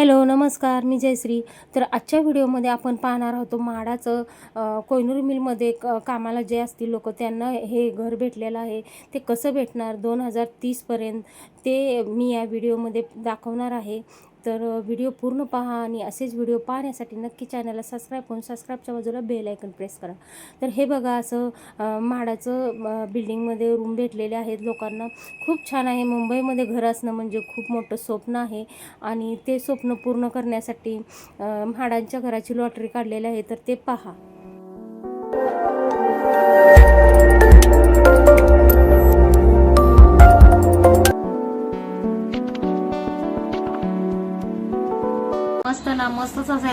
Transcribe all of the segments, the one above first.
Hello नमस्कार मी जयश्री. तर आजच्या व्हिडिओमध्ये आपण पाहणार आहोत माडाचं कोयनूर मिलमध्ये क कामाला जे असतील लोक त्यांना हे घर भेटलेलं आहे. ते कसं भेटणार? दोन हजार तीसपर्यंत ते मी या व्हिडिओमध्ये दाखवणार आहे. तर व्हिडिओ पूर्ण पहा आणि असेच व्हिडिओ पाहण्यासाठी नक्की चॅनलला सबस्क्राईब करून सबस्क्राईबच्या बाजूला बेल ऐकन प्रेस करा. तर हे बघा असं म्हाडाचं बिल्डिंगमध्ये रूम भेटलेले आहेत लोकांना. खूप छान आहे. मुंबईमध्ये घर असणं म्हणजे खूप मोठं स्वप्न आहे आणि ते स्वप्न पूर्ण करण्यासाठी म्हाडांच्या घराची लॉटरी काढलेली आहे. तर ते पहा.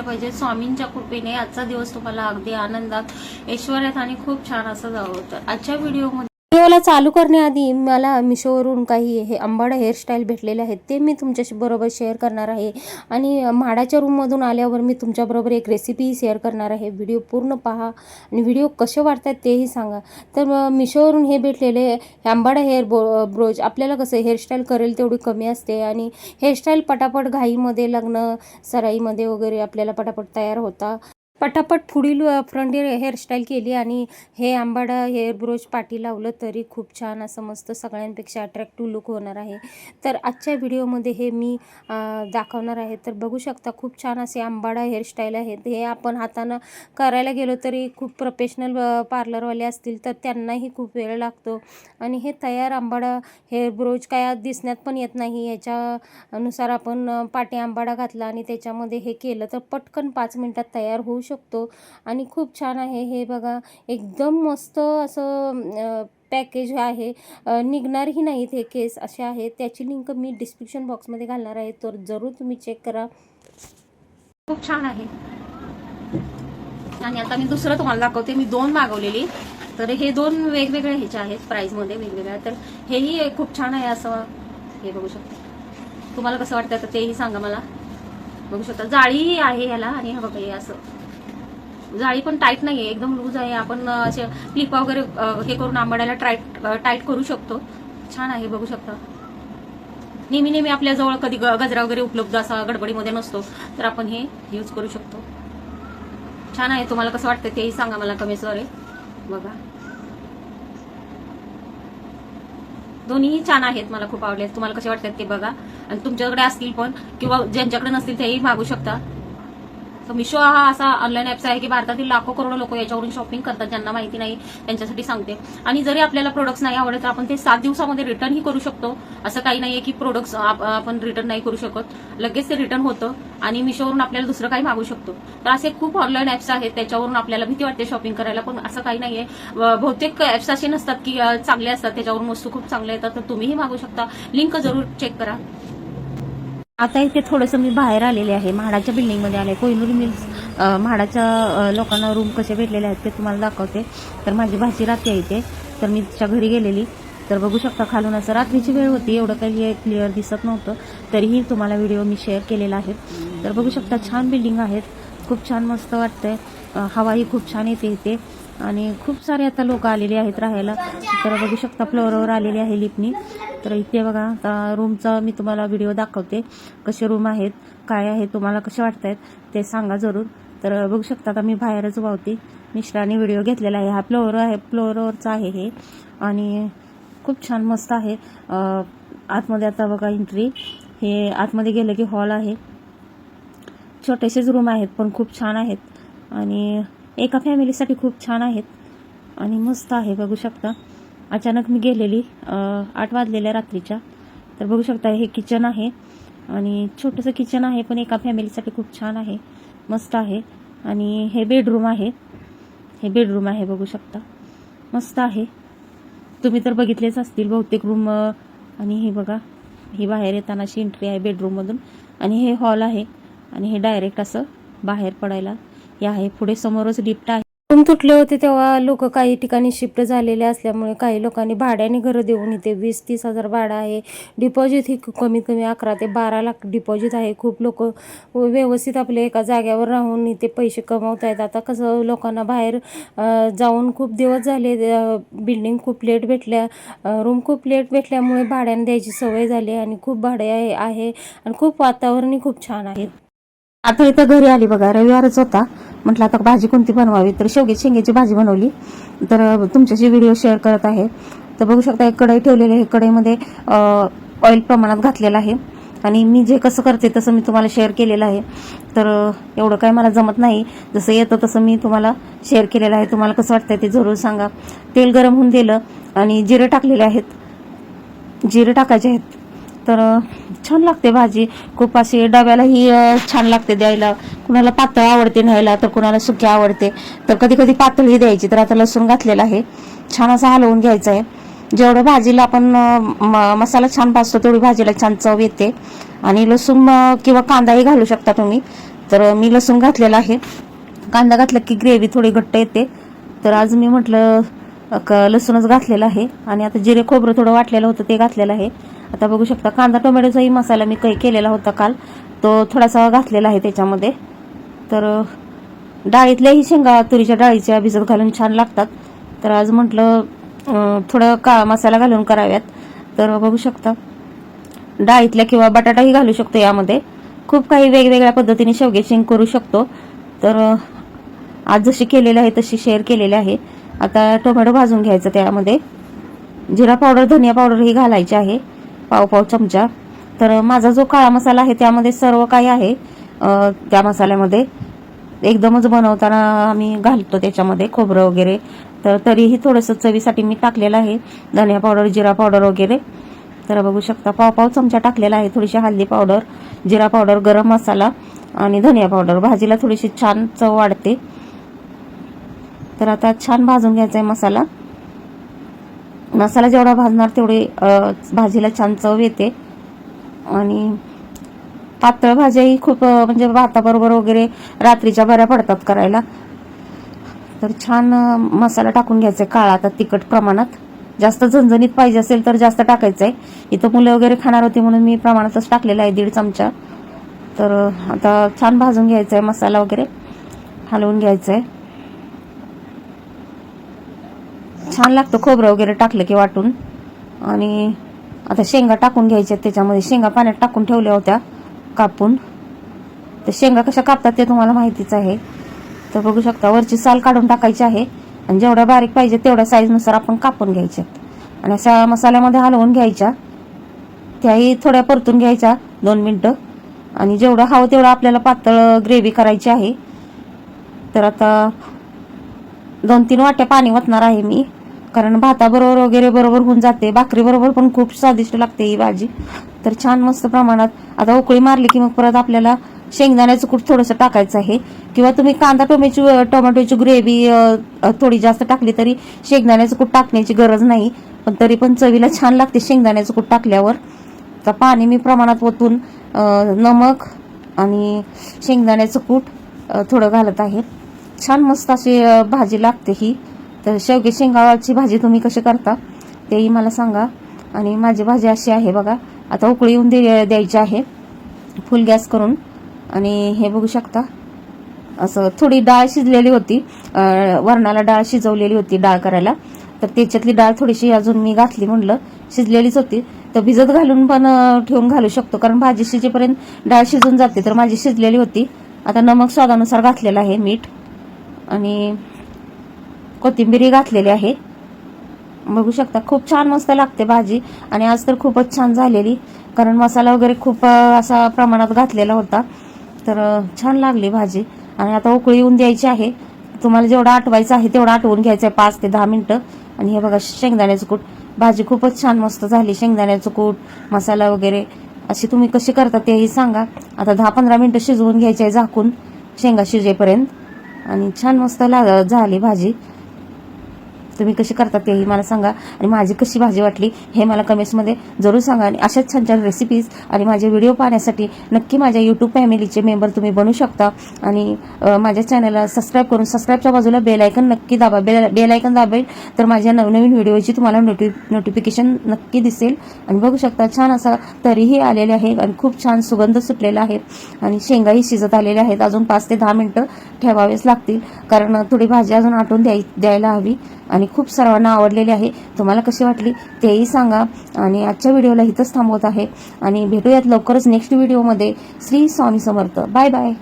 केल्या पाहिजे. स्वामींच्या कृपेने आजचा दिवस तुम्हाला अगदी आनंदात ऐश्वर्यात आणि खूप छान असं जावं तर आजच्या व्हिडिओमध्ये व्हिडिओला चालू करण्याआधी मला मिशोवरून काही हे अंबाडा हेअरस्टाईल भेटलेले आहेत. ते मी तुमच्याशी बरोबर शेअर करणार आहे. आणि म्हाडाच्या रूममधून आल्यावर मी तुमच्याबरोबर एक रेसिपी शेअर करणार आहे. व्हिडिओ पूर्ण पहा आणि व्हिडिओ कसे वाटतात तेही सांगा. तर मिशोवरून हे भेटलेले अंबाडा हेअर बो ब्रोज आपल्याला कसं हेअरस्टाईल करेल तेवढी कमी असते. आणि हेअरस्टाईल पटापट घाईमध्ये लग्न सराईमध्ये वगैरे आपल्याला पटापट तयार होता. पटापट पुढील फ्रंट हेअरस्टाईल केली आणि हे आंबाडा हेअरब्रोज पाठी लावलं तरी खूप छान असं मस्त सगळ्यांपेक्षा अट्रॅक्टिव्ह लुक होणार आहे. तर आजच्या व्हिडिओमध्ये हे मी दाखवणार आहे. तर बघू शकता खूप छान असे आंबाडा हेअरस्टाईल आहेत. हे आपण हातानं करायला गेलो तरी खूप प्रोफेशनल पार्लरवाले असतील तर त्यांनाही खूप वेळ लागतो. आणि हे तयार आंबाडा हेअर ब्रोच काय दिसण्यात पण येत नाही. याच्यानुसार आपण पाटी आंबाडा घातला आणि त्याच्यामध्ये हे केलं तर पटकन पाच मिनटात तयार होऊ शकतो. आणि खूप छान आहे. हे बघा एकदम मस्त असं पॅकेज आहे. निघणारही नाहीत हे केस. असे आहेत. त्याची लिंक मी डिस्क्रिप्शन बॉक्समध्ये घालणार आहे. तर जरूर तुम्ही चेक करा. खूप छान आहे. आणि आता मी दुसरं तुम्हाला दाखवते. मी दोन मागवलेली. तर हे दोन वेगवेगळे ह्याचे आहेत. प्राईजमध्ये वेगवेगळ्या. तर हेही खूप छान आहे असं हे बघू शकता. तुम्हाला कसं वाटतं तर तेही सांगा मला. बघू शकता. जाळीही आहे ह्याला. आणि हा बघा हे असं. जाळी पण टाईट नाही आहे एकदम लूज आहे. आपण असे क्लिप वगैरे हे करून आंबाड्याला टाईट टाईट करू शकतो. छान आहे बघू शकता. नेहमी नेहमी आपल्याजवळ कधी ग- गजरा वगैरे उपलब्ध असा गडबडीमध्ये नसतो तर आपण हे यूज करू शकतो. छान आहे. तुम्हाला कसं वाटतं तेही सांगा मला कमेंट्सद्वारे बघा. दोन्हीही छान आहेत. मला खूप आवडले. तुम्हाला कसे वाटतात ते बघा. आणि तुमच्याकडे असतील पण किंवा ज्यांच्याकडे नसतील तेही मागू शकता. तर मिशो हा असा ऑनलाईन ऍप्स आहे की भारतातील लाखो करोडो लोक याच्यावरून शॉपिंग करतात ज्यांना माहिती नाही त्यांच्यासाठी सांगते. आणि जरी आपल्याला प्रोडक्ट्स नाही आवडत तर आपण ते सात दिवसामध्ये रिटर्नही करू शकतो. असं काही नाहीये की प्रोडक्ट्स आपण रिटर्न नाही करू शकत. लगेच ते रिटर्न होतं आणि मिशोवरून आपल्याला दुसरं काही मागू शकतो. तर असे खूप ऑनलाईन ऍप्स आहेत त्याच्यावरून आपल्याला भीती वाटते शॉपिंग करायला पण असं काही नाहीये. बहुतेक ऍप्स असे नसतात की चांगले असतात त्याच्यावरून वस्तू खूप चांगल्या येतात तर तुम्हीही मागू शकता. लिंक जरूर चेक करा. आता इथे थोडंसं मी बाहेर आलेले आहे. म्हाडाच्या बिल्डिंगमध्ये आले. कोहिनूर मिल्स म्हाडाच्या लोकांना रूम कसे भेटलेले आहेत ते तुम्हाला दाखवते. तर माझी भाची आहे इथे. तर मी तिच्या घरी गेलेली. तर बघू शकता खालून असं रात्रीची वेळ होती. एवढं काही क्लिअर दिसत नव्हतं. तरीही तुम्हाला व्हिडिओ मी शेअर केलेला आहे. तर बघू शकता छान बिल्डिंग आहेत. खूप छान मस्त वाटतंय. हवाही खूप छान येते इथे. आणि खूप सारे आता लोक आलेले आहेत राहायला. तर बघू शकता फ्लोअरवर आलेले आहे लिपनी तर इथे बघा आता रूमचा मी तुम्हाला व्हिडिओ दाखवते. कसे रूम आहेत काय आहे तुम्हाला कसे वाटत आहेत ते सांगा जरूर. तर बघू शकता आता मी बाहेरच वावते मिश्राने व्हिडिओ घेतलेला आहे. हा फ्लोअर आहे फ्लोअरवरचा आहे हे. आणि खूप छान मस्त आहे. आतमध्ये आता बघा एंट्री हे आतमध्ये गेलं की हॉल आहे. छोटेसेच रूम आहेत पण खूप छान आहेत. आणि एका फॅमिलीसाठी खूप छान आहेत. आणि मस्त आहे बघू शकता. अचानक मी गेलेली आठ वाजलेल्या रात्रीच्या. तर बघू शकता हे किचन आहे आणि छोटंसं किचन आहे पण एका फॅमिलीसाठी खूप छान आहे मस्त आहे. आणि हे बेडरूम आहे. हे बेडरूम आहे बघू शकता. मस्त आहे. तुम्ही तर बघितलेच असतील बहुतेक रूम आणि हे बघा ही बाहेर येताना अशी एंट्री आहे बेडरूममधून आणि हे हॉल आहे आणि हे डायरेक्ट असं बाहेर पडायला हे आहे. पुढे समोरच लिफ्ट आहे. रूम तुटले होते तेव्हा लोक काही ठिकाणी शिफ्ट झालेले असल्यामुळे काही लोकांनी भाड्याने घरं देऊन इथे वीस तीस हजार भाडं आहे. डिपॉझिट ही खूप कमीत कमी अकरा ते बारा लाख डिपॉझिट आहे. खूप लोक व्यवस्थित आपले एका जाग्यावर राहून इथे पैसे कमवत आहेत आता कसं लोकांना बाहेर जाऊन खूप दिवस झाले बिल्डिंग खूप लेट भेटल्या रूम खूप लेट भेटल्यामुळे भाड्याने द्यायची सवय झाली आणि खूप भाडे आहे आहे आणि खूप वातावरणही खूप छान आहे. आता इथं घरी आली बघा. रविवारच होता. म्हटलं आता भाजी कोणती बनवावी? तर शेवगी शेंग्याची भाजी बनवली. तर तुमच्याशी व्हिडिओ शेअर करत आहे. तर बघू शकता एक कढई ठेवलेली आहे. कढईमध्ये ऑइल प्रमाणात घातलेलं आहे. आणि मी जे कसं करते तसं मी तुम्हाला शेअर केलेलं आहे. तर एवढं काय मला जमत नाही. जसं येतं तसं मी तुम्हाला शेअर केलेलं आहे. तुम्हाला कसं वाटतंय ते जरूर सांगा. तेल गरम होऊन दिलं आणि जिरं टाकलेले आहेत. जिरं टाकायचे आहेत. तर छान लागते भाजी. खूप अशी डब्यालाही छान लागते द्यायला. कुणाला पातळ आवडते न्यायला तर कुणाला सुकी आवडते. तर कधी कधी पातळही द्यायची तर आता लसूण घातलेला आहे. छान असं हलवून घ्यायचं आहे. जेवढं भाजीला आपण म- मसाला छान भाजतो तेवढी भाजीला छान चव येते. आणि लसूण किंवा कांदाही घालू शकता तुम्ही. तर मी लसूण घातलेला आहे. कांदा घातला की ग्रेव्ही थोडी घट्ट येते. तर आज मी म्हटलं लसूणच घातलेलं आहे. आणि आता जिरे खोबरं थोडं वाटलेलं होतं ते घातलेलं आहे. आता बघू शकता कांदा टोमॅटोचाही मसाला मी काही केलेला होता काल. तो थोडासा घातलेला आहे त्याच्यामध्ये. तर डाळीतल्याही शेंगा तुरीच्या डाळीच्या भिजत घालून छान लागतात. तर आज म्हटलं थोडं का मसाला घालून कराव्यात. तर बघू शकता डाळीतल्या किंवा बटाटाही घालू शकतो यामध्ये. खूप काही वेगवेगळ्या पद्धतीने शेवगे शेंग करू शकतो. तर आज जशी केलेली आहे तशी शेअर केलेली आहे. आता टोमॅटो भाजून घ्यायचं त्यामध्ये. जिरा पावडर धनिया पावडर ही घालायची आहे. पाव पाव चमचा. तर माझा जो काळा मसाला आहे त्यामध्ये सर्व काही आहे. त्या मसाल्यामध्ये एकदमच बनवताना आम्ही घालतो त्याच्यामध्ये खोबरं वगैरे. तर तरीही थोडंसं चवीसाठी मी टाकलेलं आहे. धनिया पावडर जिरा पावडर वगैरे. तर बघू शकता पाव पाव चमचा टाकलेला आहे. थोडीशी हल्दी पावडर जिरा पावडर गरम मसाला आणि धनिया पावडर. भाजीला थोडीशी छान चव वाढते. तर आता छान भाजून घ्यायचा आहे मसाला. मसाला जेवढा भाजणार तेवढी भाजीला छान चव येते. आणि पातळ भाज्याही खूप म्हणजे भाताबरोबर वगैरे रात्रीच्या बऱ्या पडतात करायला. तर छान मसाला टाकून घ्यायचा आहे काळा आता तिखट प्रमाणात. जास्त झणझणीत पाहिजे असेल तर जास्त टाकायचं आहे. इथं मुलं वगैरे खाणार होती म्हणून मी प्रमाणातच टाकलेलं आहे दीड चमचा. तर आता छान भाजून घ्यायचा आहे मसाला वगैरे. हलवून घ्यायचं आहे. छान लागतं खोबरं वगैरे टाकलं की वाटून. आणि आता शेंगा टाकून घ्यायच्या त्याच्यामध्ये. शेंगा पाण्यात टाकून ठेवल्या होत्या कापून. तर शेंगा कशा कापतात ते तुम्हाला माहितीच आहे. तर बघू शकता वरची साल काढून टाकायची आहे. आणि जेवढ्या बारीक पाहिजे तेवढ्या साईजनुसार आपण कापून घ्यायच्या आणि अशा मसाल्यामध्ये हलवून घ्यायच्या. त्याही थोड्या परतून घ्यायच्या दोन मिनटं. आणि जेवढं हवं तेवढं आपल्याला पातळ ग्रेव्ही करायची आहे. तर आता दोन तीन वाट्या पाणी वतणार आहे मी. कारण भाताबरोबर वगैरे बरोबर होऊन जाते. भाकरीबरोबर पण खूप स्वादिष्ट लागते ही भाजी. तर छान मस्त प्रमाणात आता उकळी मारली की मग परत आपल्याला शेंगदाण्याचं कूट थोडंसं टाकायचं आहे. किंवा तुम्ही कांदा टोमॅची टोमॅटोची ग्रेव्ही थोडी जास्त टाकली तरी शेंगदाण्याचं कूट टाकण्याची गरज नाही. पण तरी पण चवीला छान लागते शेंगदाण्याचं कूट टाकल्यावर. तर पाणी मी प्रमाणात ओतून नमक आणि शेंगदाण्याचं कूट थोडं घालत आहे. छान मस्त अशी भाजी लागते ही. तर शेवगे शेंगाची भाजी तुम्ही कशी करता तेही मला सांगा. आणि माझी भाजी अशी आहे बघा आता उकळी येऊन दे द्यायची आहे. फुल गॅस करून. आणि हे बघू शकता असं थोडी डाळ शिजलेली होती. वरणाला डाळ शिजवलेली होती डाळ करायला. तर त्याच्यातली डाळ थोडीशी अजून मी घातली म्हणलं शिजलेलीच होती. तर भिजत घालून पण ठेवून घालू शकतो कारण भाजी शिजेपर्यंत डाळ शिजून जाते. तर माझी शिजलेली होती. आता नमक स्वादानुसार घातलेलं आहे मीठ. आणि कोथिंबिरी घातलेली आहे. बघू शकता खूप छान मस्त लागते भाजी आणि आज तर खूपच छान झालेली. कारण मसाला वगैरे खूप असा प्रमाणात घातलेला होता. तर छान लागली भाजी. आणि आता उकळी येऊन द्यायची आहे. तुम्हाला जेवढं आठवायचं आहे तेवढं आठवून घ्यायचं आहे पाच ते दहा मिनिटं. आणि हे बघा शेंगदाण्याचं कूट. भाजी खूपच छान मस्त झाली शेंगदाण्याचं कूट मसाला वगैरे. अशी तुम्ही कशी करता तेही सांगा. आता दहा पंधरा मिनिटं शिजवून घ्यायची आहे झाकून शेंगा शिजेपर्यंत. आणि छान मस्त लाग झाली भाजी. तुम्ही कशी करतात तेही मला सांगा. आणि माझी कशी भाजी वाटली हे मला कमेंट्समध्ये जरूर सांगा. आणि अशाच छान छान रेसिपीज आणि माझे व्हिडिओ पाहण्यासाठी नक्की माझ्या यूट्यूब फॅमिलीचे मेंबर तुम्ही बनू शकता. आणि माझ्या चॅनलला सबस्क्राईब करून सबस्क्राईबच्या बाजूला बेलायकन नक्की दाबा. बेल बेलायकन दाबेल तर माझ्या नवनवीन व्हिडिओची तुम्हाला नोटि नोटिफिकेशन नक्की दिसेल. आणि बघू शकता छान असा तरीही आलेले आहे आणि खूप छान सुगंध सुटलेला आहे. आणि शेंगाही शिजत आलेल्या आहेत. अजून पाच ते दहा मिनटं ठेवावेच लागतील. कारण थोडी भाजी अजून आटून द्याय द्यायला हवी. आणि खूप सर्वांना आवडलेली आहे. तुम्हाला कशी वाटली तेही सांगा. आणि आजच्या व्हिडिओला इथंच थांबवत आहे. आणि भेटूयात लवकरच नेक्स्ट व्हिडिओमध्ये श्री स्वामी समर्थ. Bye bye